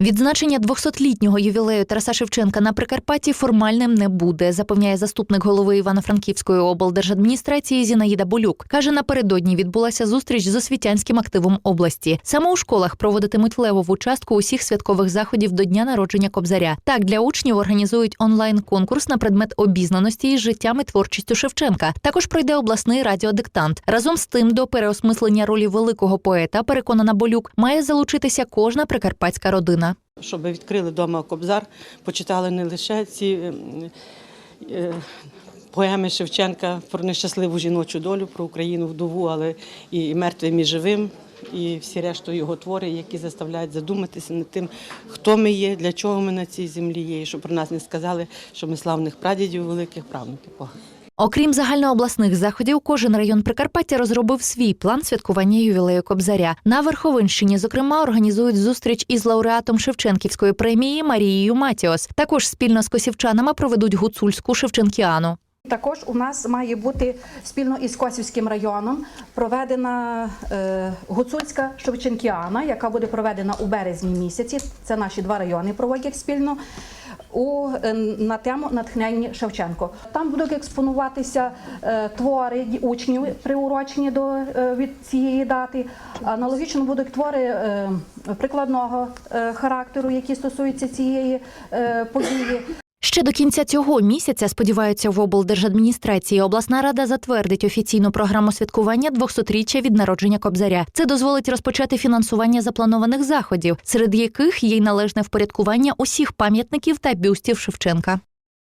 Відзначення 200-літнього ювілею Тараса Шевченка на Прикарпатті формальним не буде, запевняє заступник голови Івано-Франківської облдержадміністрації Зінаїда Болюк. Каже, напередодні відбулася зустріч з освітянським активом області. Саме у школах проводитимуть левову частку усіх святкових заходів до дня народження Кобзаря. Так для учнів організують онлайн-конкурс на предмет обізнаності із життям і творчістю Шевченка. Також пройде обласний радіодиктант. Разом з тим, до переосмислення ролі великого поета, переконана Болюк, має залучитися кожна прикарпатська родина. Щоб відкрили вдома Кобзар, почитали не лише ці е, е, поеми Шевченка про нещасливу жіночу долю, про Україну вдову, але і мертвим, і живим, і всі решту його твори, які заставляють задуматися над тим, хто ми є, для чого ми на цій землі є, і щоб про нас не сказали, що ми славних прадідів, великих правнуків. Окрім загальнообласних заходів, кожен район Прикарпаття розробив свій план святкування ювілею Кобзаря. На Верховинщині, зокрема, організують зустріч із лауреатом Шевченківської премії Марією Матіос. Також спільно з косівчанами проведуть гуцульську Шевченкіану. Також у нас має бути спільно із Косівським районом проведена е, гуцульська Шевченкіана, яка буде проведена у березні місяці. Це наші два райони проводять спільно. У, е, на тему натхненні Шевченко. Там будуть експонуватися е, твори учнів, приурочені до е, від цієї дати. Аналогічно будуть твори прикладного характеру, які стосуються цієї події. Ще до кінця цього місяця сподіваються в облдержадміністрації. Обласна рада затвердить офіційну програму святкування 200-річчя від народження Кобзаря. Це дозволить розпочати фінансування запланованих заходів, серед яких є належне впорядкування усіх пам'ятників та бюстів Шевченка.